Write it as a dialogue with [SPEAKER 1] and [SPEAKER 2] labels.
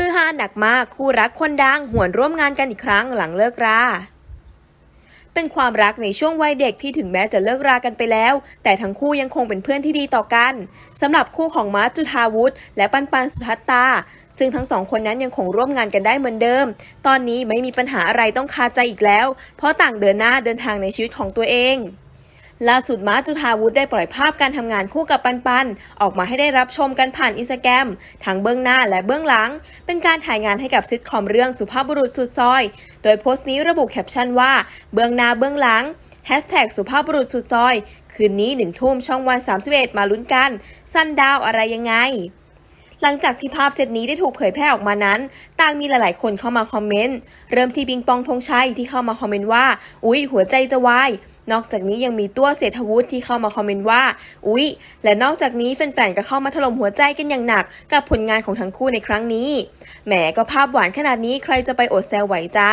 [SPEAKER 1] ือฮาหนักมากคู่รักคนดังหวนร่วมงานกันอีกครั้งหลังเลิกราเป็นความรักในช่วงวัยเด็กที่ถึงแม้จะเลิกรากันไปแล้ว แต่ทั้งคู่ยังคงเป็นเพื่อนที่ดีต่อกันสำหรับคู่ของมาร์จุธาวุฒและปันปันสุทัตตา ซึ่งทั้งสองคนนั้นยังคงร่วมงานกันได้เหมือนเดิม ตอนนี้ไม่มีปัญหาอะไรต้องคาใจอีกแล้ว เพราะต่างเดินหน้าเดินทางในชีวิตของตัวเอง ล่าสุดมาร์จุธาวุฒิได้ปล่อยภาพการทำงานคู่กับปันปัน ออกมาให้ได้รับชมกันผ่านอินสตาแกรมทั้งเบื้องหน้าและเบื้องหลัง เป็นการถ่ายงานให้กับซิทคอมเรื่องสุภาพบุรุษสุดซอย โดยโพสต์นี้ระบุแคปชั่นว่า เบื้องหน้าเบื้องหลังแฮชแท็กสุภาพบุรุษสุดซอย คืนนี้หนึ่งทุ่มช่องวัน 31 มาลุ้นกัน สั้นดาวอะไรยังไงหลังจากที่ภาพเซตนี้ได้ถูกเผยแพร่ออกมานั้น ต่างมีหลาย ๆ คนเข้ามาคอมเมนต์ เริ่มที่บิงปองธงชัยที่เข้ามาคอมเมนต์ว่า อุ๊ย หัวใจจะวาย นอกจากนี้ยังมีตัวเศรษฐวุฒิที่เข้ามาคอมเมนต์ว่า อุ๊ย และนอกจากนี้แฟนๆ ก็เข้ามาถล่มหัวใจกันอย่างหนัก กับผลงานของทั้งคู่ในครั้งนี้ แหมก็ภาพหวานขนาดนี้ใครจะไปอดแซวไหวจ้า